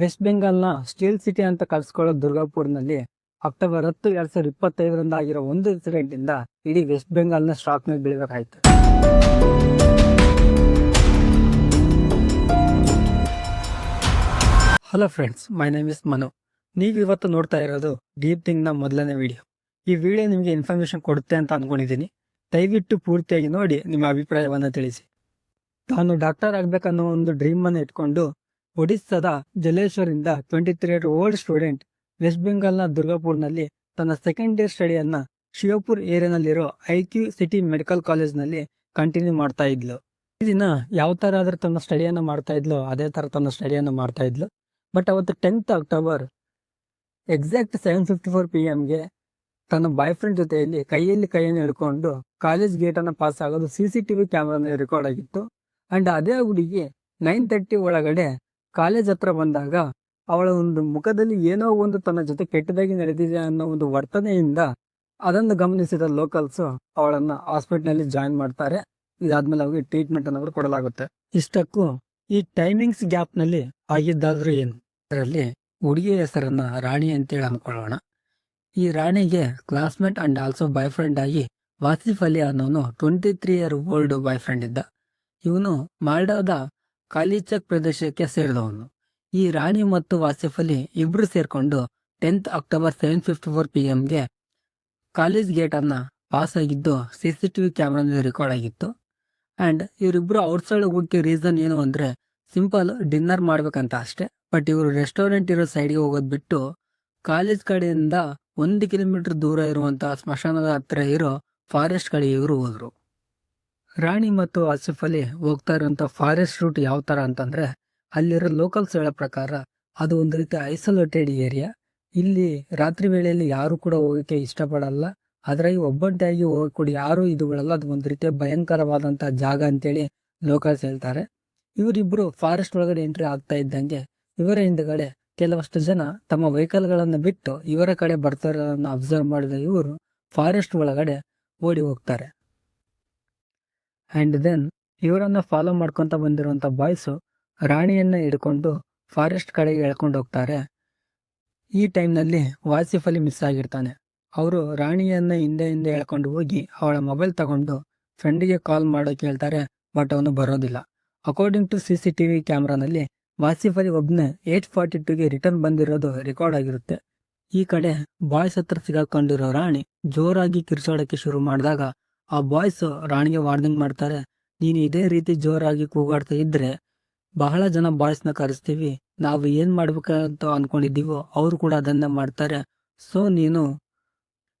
West ಬೆಂಗಾಲ್ನ steel city ಅಂತ ಕರೆಸ್ಕೊಳ್ಳೋ ದುರ್ಗಾಪುರ್ನಲ್ಲಿ October ಹತ್ತು ಎರಡ್ ಸಾವಿರದ ಇಪ್ಪತ್ತೈದರಿಂದ ಆಗಿರೋ ಒಂದು ಇನ್ಸಿಡೆಂಟ್ ಇಂದ ಇಡೀ ವೆಸ್ಟ್ ಬೆಂಗಾಲ್ನ ಸ್ಟಾಕ್ ಮೇಲೆ ಬೀಳಬೇಕಾಯ್ತು. Hello friends my name is Manu ನೀವು ಇವತ್ತು ನೋಡ್ತಾ ಇರೋದು ಡೀಪ್ ಥಿಂಗ್ನ ಮೊದಲನೇ ವಿಡಿಯೋ ಈ ವಿಡಿಯೋ ನಿಮಗೆ ಇನ್ಫಾರ್ಮೇಶನ್ ಕೊಡುತ್ತೆ ಅಂತ ಅನ್ಕೊಂಡಿದ್ದೀನಿ. ದಯವಿಟ್ಟು ಪೂರ್ತಿಯಾಗಿ ನೋಡಿ ನಿಮ್ಮ ಅಭಿಪ್ರಾಯವನ್ನು ತಿಳಿಸಿ. ತಾನು ಡಾಕ್ಟರ್ ಆಗಬೇಕನ್ನೋ ಒಂದು ಡ್ರೀಮ್ ಅನ್ನು ಇಟ್ಕೊಂಡು ಒಡಿಸ್ಸಾದ ಜಲೇಶ್ವರಿಂದ twenty three year old student west ಬೆಂಗಾಲ್ನ ದುರ್ಗಾಪುರ್ನಲ್ಲಿ ತನ್ನ ಸೆಕೆಂಡ್ ಇಯರ್ ಸ್ಟಡಿಯನ್ನು ಶಿವಪುರ್ ಏರಿಯಾನಲ್ಲಿರೋ ಐ ಕ್ಯೂ ಸಿಟಿ ಮೆಡಿಕಲ್ ಕಾಲೇಜ್ನಲ್ಲಿ ಕಂಟಿನ್ಯೂ ಮಾಡ್ತಾ ಇದ್ಲು. ಈ ದಿನ ಯಾವ ಥರ ಆದರೂ ತನ್ನ ಸ್ಟಡಿಯನ್ನು ಮಾಡ್ತಾ ಇದ್ಲು, ಅದೇ ಥರ ತನ್ನ ಸ್ಟಡಿಯನ್ನು ಮಾಡ್ತಾ ಇದ್ಲು. ಬಟ್ ಅವತ್ತು tenth October exact seven fifty four P ಎಮ್ಗೆ ತನ್ನ ಬಾಯ್ ಫ್ರೆಂಡ್ ಜೊತೆಯಲ್ಲಿ ಕೈಯಲ್ಲಿ ಕೈಯನ್ನು ಹಿಡ್ಕೊಂಡು ಕಾಲೇಜ್ ಗೇಟನ್ನು ಪಾಸ್ ಆಗೋದು ಸಿ ಸಿ ಟಿ ವಿ ಕ್ಯಾಮ್ರಾನ ರೆಕಾರ್ಡ್ ಆಗಿತ್ತು. ಆ್ಯಂಡ್ ಅದೇ ಹುಡುಗಿ ನೈನ್ ತರ್ಟಿ ಒಳಗಡೆ ಕಾಲೇಜ್ ಹತ್ರ ಬಂದಾಗ ಅವಳ ಒಂದು ಮುಖದಲ್ಲಿ ಏನೋ ಒಂದು ತನ್ನ ಜೊತೆ ಕೆಟ್ಟದಾಗಿ ನಡೆದಿದೆ ಅನ್ನೋ ಒಂದು ವರ್ತನೆಯಿಂದ ಅದನ್ನು ಗಮನಿಸಿದ ಲೋಕಲ್ಸ್ ಅವಳನ್ನ ಹಾಸ್ಪಿಟ್ಲಲ್ಲಿ ಜಾಯಿನ್ ಮಾಡ್ತಾರೆ. ಇದಾದ್ಮೇಲೆ ಅವ್ರಿಗೆ ಟ್ರೀಟ್ಮೆಂಟ್ ಅನ್ನೋದು ಕೊಡಲಾಗುತ್ತೆ. ಇಷ್ಟಕ್ಕೂ ಈ ಟೈಮಿಂಗ್ಸ್ ಗ್ಯಾಪ್ನಲ್ಲಿ ಆಗಿದ್ದಾದ್ರೂ ಏನು? ಅದರಲ್ಲಿ ಹುಡುಗಿಯ ಹೆಸರನ್ನ ರಾಣಿ ಅಂತೇಳಿ ಅನ್ಕೊಳ್ಳೋಣ ಈ ರಾಣಿಗೆ classmate and also boy friend ಆಗಿ ವಾಸಿಫ್ ಅಲಿ ಅನ್ನೋನು twenty three year old boy friend ಇದ್ದ. ಇವನು ಮಾಲ್ಡಾದ ಕಾಲಿಚಕ್ ಪ್ರದೇಶಕ್ಕೆ ಸೇರಿದವನು. ಈ ರಾಣಿ ಮತ್ತು ವಾಸಿಫ್ ಅಲಿ ಇಬ್ರು ಸೇರಿಕೊಂಡು tenth October seven fifty four P ಎಂಗೆ college gate ಅನ್ನ ಪಾಸ್ ಆಗಿದ್ದು ಸಿ ಸಿ ಟಿವಿ ಕ್ಯಾಮ್ರಾದಲ್ಲಿ ರೆಕಾರ್ಡ್ ಆಗಿತ್ತು. ಅಂಡ್ ಇವರಿಬ್ಬರು ಔಟ್ಸೈಡ್ ಹೋಗಕ್ಕೆ ರೀಸನ್ ಏನು ಅಂದ್ರೆ ಸಿಂಪಲ್ ಡಿನ್ನರ್ ಮಾಡ್ಬೇಕಂತ ಅಷ್ಟೇ. ಬಟ್ ಇವರು ರೆಸ್ಟೋರೆಂಟ್ ಇರೋ ಸೈಡ್ಗೆ ಹೋಗೋದು ಬಿಟ್ಟು ಕಾಲೇಜ್ ಕಡೆಯಿಂದ ಒಂದು ಕಿಲೋಮೀಟರ್ ದೂರ ಇರುವಂಥ ಸ್ಮಶಾನದ ಹತ್ತಿರ ಇರೋ ಫಾರೆಸ್ಟ್ ಕಡೆ ಇವರು ಹೋದ್ರು. ರಾಣಿ ಮತ್ತು ಆಸಿಫ್ ಅಲಿ ಹೋಗ್ತಾ ಇರೋಂಥ ಫಾರೆಸ್ಟ್ ರೂಟ್ ಯಾವ ತರ ಅಂತಂದ್ರೆ, ಅಲ್ಲಿರೋ ಲೋಕಲ್ಸ್ ಹೇಳೋ ಪ್ರಕಾರ ಅದು ಒಂದು ರೀತಿ ಐಸೋಲೇಟೆಡ್ ಏರಿಯಾ ಇಲ್ಲಿ ರಾತ್ರಿ ವೇಳೆಯಲ್ಲಿ ಯಾರು ಕೂಡ ಹೋಗೋಕ್ಕೆ ಇಷ್ಟಪಡಲ್ಲ. ಅದರಾಗಿ ಒಬ್ಬಂಟಿಯಾಗಿ ಹೋಗಿ ಕೂಡ ಯಾರು ಇದು ಬಿಡಲ್ಲ. ಅದು ಒಂದು ರೀತಿಯ ಭಯಂಕರವಾದಂಥ ಜಾಗ ಅಂತೇಳಿ ಲೋಕಲ್ಸ್ ಹೇಳ್ತಾರೆ. ಇವರಿಬ್ಬರು ಫಾರೆಸ್ಟ್ ಒಳಗಡೆ ಎಂಟ್ರಿ ಆಗ್ತಾ ಇದ್ದಂಗೆ ಇವರ ಹಿಂದ್ಗಡೆ ಕೆಲವಷ್ಟು ಜನ ತಮ್ಮ ವೆಹಿಕಲ್ಗಳನ್ನು ಬಿಟ್ಟು ಇವರ ಕಡೆ ಬರ್ತಾರನ್ನ ಅಬ್ಸರ್ವ್ ಮಾಡಿದ ಇವರು ಫಾರೆಸ್ಟ್ ಒಳಗಡೆ ಓಡಿ ಹೋಗ್ತಾರೆ. ಅಂಡ್ ದೆನ್ ಇವರನ್ನು ಫಾಲೋ ಮಾಡ್ಕೊತ ಬಂದಿರುವಂಥ ಬಾಯ್ಸು ರಾಣಿಯನ್ನ ಹಿಡ್ಕೊಂಡು ಫಾರೆಸ್ಟ್ ಕಡೆಗೆ ಎಳ್ಕೊಂಡು ಹೋಗ್ತಾರೆ. ಈ ಟೈಮ್ನಲ್ಲಿ ವಾಸಿಫ್ ಅಲ್ಲಿ ಮಿಸ್ ಆಗಿರ್ತಾನೆ. ಅವರು ರಾಣಿಯನ್ನ ಹಿಂದೆ ಹಿಂದೆ ಎಳ್ಕೊಂಡು ಹೋಗಿ ಅವಳ ಮೊಬೈಲ್ ತಗೊಂಡು ಫ್ರೆಂಡಿಗೆ ಕಾಲ್ ಮಾಡೋಕೆ ಹೇಳ್ತಾರೆ ಬಟ್ ಅವನು ಬರೋದಿಲ್ಲ. According to C C T V ಕ್ಯಾಮ್ರಾನಲ್ಲಿ Wasif ಅಲ್ಲಿ ಒಬ್ಬನೇ ಏಟ್ ಫಾರ್ಟಿ ಟೂಗೆ ರಿಟರ್ನ್ ಬಂದಿರೋದು ರೆಕಾರ್ಡ್ ಆಗಿರುತ್ತೆ. ಈ ಕಡೆ ಬಾಯ್ಸ್ ಹತ್ರ ಸಿಗಾಕೊಂಡಿರೋ ರಾಣಿ ಜೋರಾಗಿ ಕಿರ್ಚಾಡಕ್ಕೆ ಶುರು ಮಾಡಿದಾಗ ಆ ಬಾಯ್ಸ್ ರಾಣಿಗೆ ವಾರ್ನಿಂಗ್ ಮಾಡ್ತಾರೆ, ನೀನು ಇದೇ ರೀತಿ ಜೋರಾಗಿ ಕೂಗಾಡ್ತಾ ಇದ್ರೆ ಬಹಳ ಜನ ಬಾಯ್ಸ್ನ ಕರೆಸ್ತೀವಿ. ನಾವು ಏನು ಮಾಡ್ಬೇಕಂತ ಅಂದ್ಕೊಂಡಿದ್ದೀವೋ ಅವರು ಕೂಡ ಅದನ್ನ ಮಾಡ್ತಾರೆ. ಸೊ ನೀನು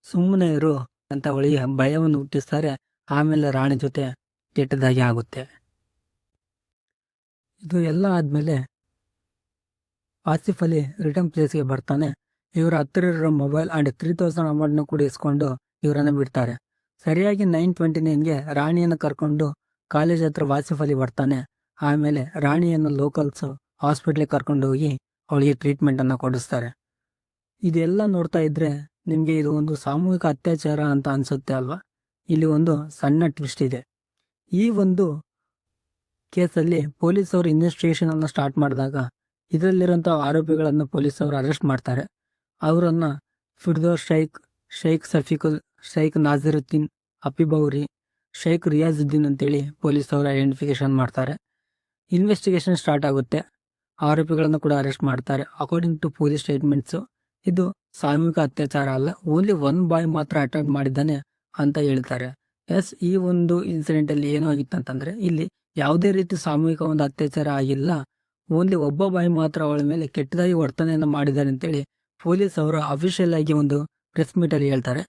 ಸುಮ್ಮನೆ ಇರು ಅಂತ ಅವಳಿಗೆ ಭಯವನ್ನು ಹುಟ್ಟಿಸ್ತಾರೆ. ಆಮೇಲೆ ರಾಣಿ ಜೊತೆ ಕೆಟ್ಟದಾಗಿ ಆಗುತ್ತೆ. ಇದು ಎಲ್ಲ ಆದಮೇಲೆ ಆಸಿಫ್ ಅಲಿ ರಿಟರ್ನ್ ಪ್ಲೇಸ್ಗೆ ಬರ್ತಾನೆ. ಇವರ ಹತ್ತಿರ ಇರೋ ಮೊಬೈಲ್ ಅಂಡ್ ತ್ರೀ ತೌಸಂಡ್ ಅಮೌಂಟ್ನ ಕೂಡ ಇಸ್ಕೊಂಡು ಇವರನ್ನ ಬಿಡ್ತಾರೆ. ಸರಿಯಾಗಿ ನೈನ್ ಟ್ವೆಂಟಿ ನೈನ್ಗೆ ರಾಣಿಯನ್ನು ಕರ್ಕೊಂಡು ಕಾಲೇಜ್ ಹತ್ರ ವಾಸಿಫ್ ಬರ್ತಾನೆ. ಆಮೇಲೆ ರಾಣಿಯನ್ನು ಲೋಕಲ್ಸ್ ಹಾಸ್ಪಿಟ್ಲಿಗೆ ಕರ್ಕೊಂಡು ಹೋಗಿ ಅವಳಿಗೆ ಟ್ರೀಟ್ಮೆಂಟನ್ನು ಕೊಡಿಸ್ತಾರೆ. ಇದೆಲ್ಲ ನೋಡ್ತಾ ಇದ್ರೆ ನಿಮಗೆ ಇದು ಒಂದು ಸಾಮೂಹಿಕ ಅತ್ಯಾಚಾರ ಅಂತ ಅನಿಸುತ್ತೆ ಅಲ್ವಾ? ಇಲ್ಲಿ ಒಂದು ಸಣ್ಣ ಟ್ವಿಸ್ಟ್ ಇದೆ. ಈ ಒಂದು ಕೇಸಲ್ಲಿ ಪೊಲೀಸ್ ಇನ್ವೆಸ್ಟಿಗೇಷನನ್ನು ಸ್ಟಾರ್ಟ್ ಮಾಡಿದಾಗ ಇದರಲ್ಲಿರೋಂಥ ಆರೋಪಿಗಳನ್ನು ಪೊಲೀಸವರು ಅರೆಸ್ಟ್ ಮಾಡ್ತಾರೆ. ಅವರನ್ನು ಫಿರ್ದೋರ್ ಶೈಖ್ ಶೈಖ್ ಸಫೀಕುಲ್ ಶೈಖ್ ನಾಜಿರುದ್ದೀನ್ ಅಪಿಬೌರಿ, ಶೈಖ್ ರಿಯಾಜುದ್ದೀನ್ ಅಂತೇಳಿ ಪೊಲೀಸ್ ಅವರು ಐಡೆಂಟಿಫಿಕೇಶನ್ ಮಾಡ್ತಾರೆ. ಇನ್ವೆಸ್ಟಿಗೇಷನ್ ಸ್ಟಾರ್ಟ್ ಆಗುತ್ತೆ. ಆರೋಪಿಗಳನ್ನು ಕೂಡ ಅರೆಸ್ಟ್ ಮಾಡ್ತಾರೆ. ಅಕಾರ್ಡಿಂಗ್ ಟು ಪೊಲೀಸ್ ಸ್ಟೇಟ್ಮೆಂಟ್ಸು ಇದು ಸಾಮೂಹಿಕ ಅತ್ಯಾಚಾರ ಅಲ್ಲ ಓನ್ಲಿ ಒನ್ ಬಾಯ್ ಮಾತ್ರ ಅಟೆಂಡ್ ಮಾಡಿದ್ದಾನೆ ಅಂತ ಹೇಳ್ತಾರೆ. ಎಸ್ ಈ ಒಂದು ಇನ್ಸಿಡೆಂಟ್ ಅಲ್ಲಿ ಏನೋ ಆಗಿತ್ತು ಅಂತಂದ್ರೆ, ಇಲ್ಲಿ ಯಾವುದೇ ರೀತಿ ಸಾಮೂಹಿಕ ಒಂದು ಅತ್ಯಾಚಾರ ಆಗಿಲ್ಲ. ಓನ್ಲಿ ಒಬ್ಬ ಬಾಯಿ ಮಾತ್ರ ಅವಳ ಮೇಲೆ ಕೆಟ್ಟದಾಗಿ ವರ್ತನೆಯನ್ನು ಮಾಡಿದ್ದಾರೆ ಅಂತೇಳಿ ಪೊಲೀಸ್ ಅವರು ಅಫಿಷಿಯಲ್ ಆಗಿ ಒಂದು ಪ್ರೆಸ್ ಮೀಟ್ ಅಲ್ಲಿ ಹೇಳ್ತಾರೆ.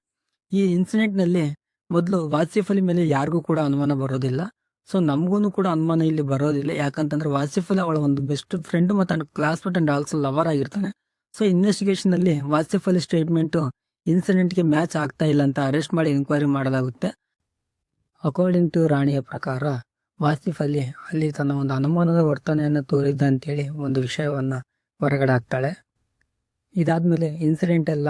ಈ ಇನ್ಸಿಡೆಂಟ್ನಲ್ಲಿ ಮೊದಲು ವಾಸಿಫ್ ಅಲಿ ಮೇಲೆ ಯಾರಿಗೂ ಕೂಡ ಅನುಮಾನ ಬರೋದಿಲ್ಲ. ಸೊ ನಮಗೂ ಕೂಡ ಅನುಮಾನ ಇಲ್ಲಿ ಬರೋದಿಲ್ಲ. ಯಾಕಂತಂದ್ರೆ ವಾಸಿಫ್ ಅಲಿ ಅವಳ ಒಂದು ಬೆಸ್ಟ್ ಫ್ರೆಂಡ್ ಮತ್ತು ಕ್ಲಾಸ್ಮೇಟ್ ಅಂಡ್ ಆಲ್ಸೋ ಲವರ್ ಆಗಿರ್ತಾನೆ. ಸೊ ಇನ್ವೆಸ್ಟಿಗೇಷನ್ನಲ್ಲಿ ವಾಸಿಫ್ ಅಲಿ ಸ್ಟೇಟ್ಮೆಂಟ್ ಇನ್ಸಿಡೆಂಟ್ಗೆ ಮ್ಯಾಚ್ ಆಗ್ತಾ ಇಲ್ಲ ಅಂತ ಅರೆಸ್ಟ್ ಮಾಡಿ ಇನ್ಕ್ವೈರಿ ಮಾಡಲಾಗುತ್ತೆ. ಅಕಾರ್ಡಿಂಗ್ ಟು ರಾಣಿಯ ಪ್ರಕಾರ, ವಾಸಿಫ್ ಅಲಿ ಅಲ್ಲಿ ತನ್ನ ಒಂದು ಅನುಮಾನದ ವರ್ತನೆಯನ್ನು ತೋರಿದ್ದ ಅಂತೇಳಿ ಒಂದು ವಿಷಯವನ್ನ ಹೊರಗಡೆ ಹಾಕ್ತಾಳೆ. ಇದಾದ್ಮೇಲೆ ಇನ್ಸಿಡೆಂಟ್ ಎಲ್ಲ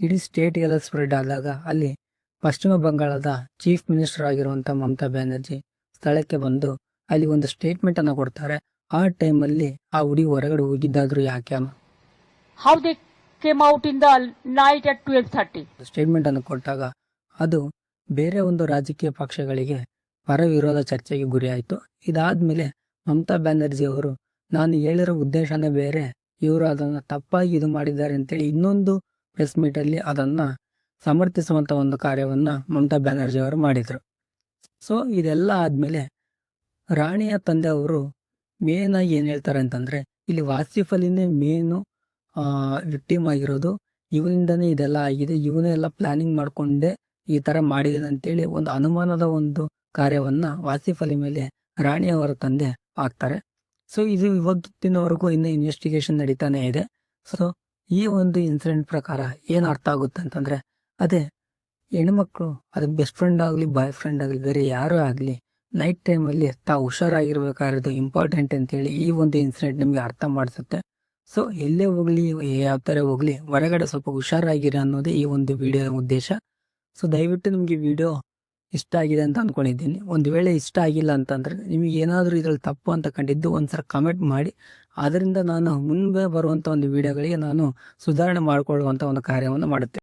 ಇಡೀ ಸ್ಟೇಟ್ಗೆಲ್ಲ ಸ್ಪ್ರೆಡ್ ಆದಾಗ ಅಲ್ಲಿ ಪಶ್ಚಿಮ ಬಂಗಾಳದ ಚೀಫ್ ಮಿನಿಸ್ಟರ್ ಆಗಿರುವಂಥ ಮಮತಾ ಬ್ಯಾನರ್ಜಿ ಸ್ಥಳಕ್ಕೆ ಬಂದು ಅಲ್ಲಿ ಒಂದು ಸ್ಟೇಟ್ಮೆಂಟ್ ಅನ್ನ ಕೊಡ್ತಾರೆ. ಆ ಟೈಮಲ್ಲಿ ಆ ಹುಡಿ ಹೊರಗಡೆ ಹೋಗಿದ್ದಾದ್ರು ಯಾಕೆ how they came out in the night at 12:30 statement ಅನ್ನು ಕೊಟ್ಟಾಗ ಅದು ಬೇರೆ ಒಂದು ರಾಜಕೀಯ ಪಕ್ಷಗಳಿಗೆ ಪರ ವಿರೋಧ ಚರ್ಚೆಗೆ ಗುರಿಯಾಯಿತು ಇದಾದ್ಮೇಲೆ ಮಮತಾ ಬ್ಯಾನರ್ಜಿ ಅವರು ನಾನು ಹೇಳಿರೋ ಉದ್ದೇಶನೇ ಬೇರೆ ಇವರು ಅದನ್ನ ತಪ್ಪಾಗಿ ಇದು ಮಾಡಿದ್ದಾರೆ ಅಂತೇಳಿ ಇನ್ನೊಂದು ಪ್ರೆಸ್ ಮೀಟಲ್ಲಿ ಅದನ್ನ ಸಮರ್ಥಿಸುವಂತ ಒಂದು ಕಾರ್ಯವನ್ನ ಮಮತಾ ಬ್ಯಾನರ್ಜಿ ಅವರು ಮಾಡಿದ್ರು. ಸೊ ಇದೆಲ್ಲ ಆದಮೇಲೆ ರಾಣಿಯ ತಂದೆ ಅವರು ಮೇನಾಗಿ ಏನು ಹೇಳ್ತಾರೆ ಅಂತಂದ್ರೆ, ಇಲ್ಲಿ ವಾಸಿಫ್ ಅಲಿನೇ ಮೇನು ವಿಕ್ಟಿಮ್ ಆಗಿರೋದು. ಇವನಿಂದನೇ ಇದೆಲ್ಲ ಆಗಿದೆ. ಇವನೇ ಎಲ್ಲ ಪ್ಲಾನಿಂಗ್ ಮಾಡ್ಕೊಂಡೆ ಈ ತರ ಮಾಡಿದ್ದಾನೆ ಅಂತೇಳಿ ಒಂದು ಅನುಮಾನದ ಒಂದು ಕಾರ್ಯವನ್ನ ವಾಸಿಫ್ ಅಲಿ ಮೇಲೆ ರಾಣಿಯವರ ತಂದೆ ಹಾಕ್ತಾರೆ. ಸೊ ಇದು ಇವತ್ತಿನವರೆಗೂ ಇನ್ನೂ ಇನ್ವೆಸ್ಟಿಗೇಷನ್ ನಡೀತಾನೆ ಇದೆ. ಸೊ ಈ ಒಂದು ಇನ್ಸಿಡೆಂಟ್ ಪ್ರಕಾರ ಏನು ಅರ್ಥ ಆಗುತ್ತೆ ಅಂತಂದರೆ, ಅದೇ ಹೆಣ್ಮಕ್ಳು, ಅದು ಬೆಸ್ಟ್ ಫ್ರೆಂಡ್ ಆಗಲಿ ಬಾಯ್ ಫ್ರೆಂಡ್ ಆಗಲಿ, ಬೇರೆ ಯಾರೂ ಆಗಲಿ ನೈಟ್ ಟೈಮಲ್ಲಿ ತಾವು ಹುಷಾರಾಗಿರ್ಬೇಕಾಗಿರೋದು ಇಂಪಾರ್ಟೆಂಟ್ ಅಂತೇಳಿ ಈ ಒಂದು ಇನ್ಸಿಡೆಂಟ್ ನಿಮಗೆ ಅರ್ಥ ಮಾಡಿಸುತ್ತೆ. ಸೊ ಎಲ್ಲೇ ಹೋಗಲಿ, ಯಾವ ಥರ ಹೋಗಲಿ, ಹೊರಗಡೆ ಸ್ವಲ್ಪ ಹುಷಾರಾಗಿರಿ ಅನ್ನೋದೇ ಈ ಒಂದು ವಿಡಿಯೋ ಉದ್ದೇಶ. ಸೊ ದಯವಿಟ್ಟು ನಿಮಗೆ ವಿಡಿಯೋ ಇಷ್ಟ ಆಗಿದೆ ಅಂತ ಅಂದ್ಕೊಂಡಿದ್ದೀನಿ ಒಂದು ವೇಳೆ ಇಷ್ಟ ಆಗಿಲ್ಲ ಅಂತಂದರೆ ನಿಮಗೆ ಏನಾದರೂ ಇದರಲ್ಲಿ ತಪ್ಪು ಅಂತ ಕಂಡಿದ್ದು ಒಂದ್ಸಲ ಕಮೆಂಟ್ ಮಾಡಿ. ಅದರಿಂದ ನಾನು ಮುಂದೆ ಬರುವಂಥ ಒಂದು ವಿಡಿಯೋಗಳಿಗೆ ನಾನು ಸುಧಾರಣೆ ಮಾಡಿಕೊಳ್ಳುವಂಥ ಒಂದು ಕಾರ್ಯವನ್ನು ಮಾಡುತ್ತೇನೆ.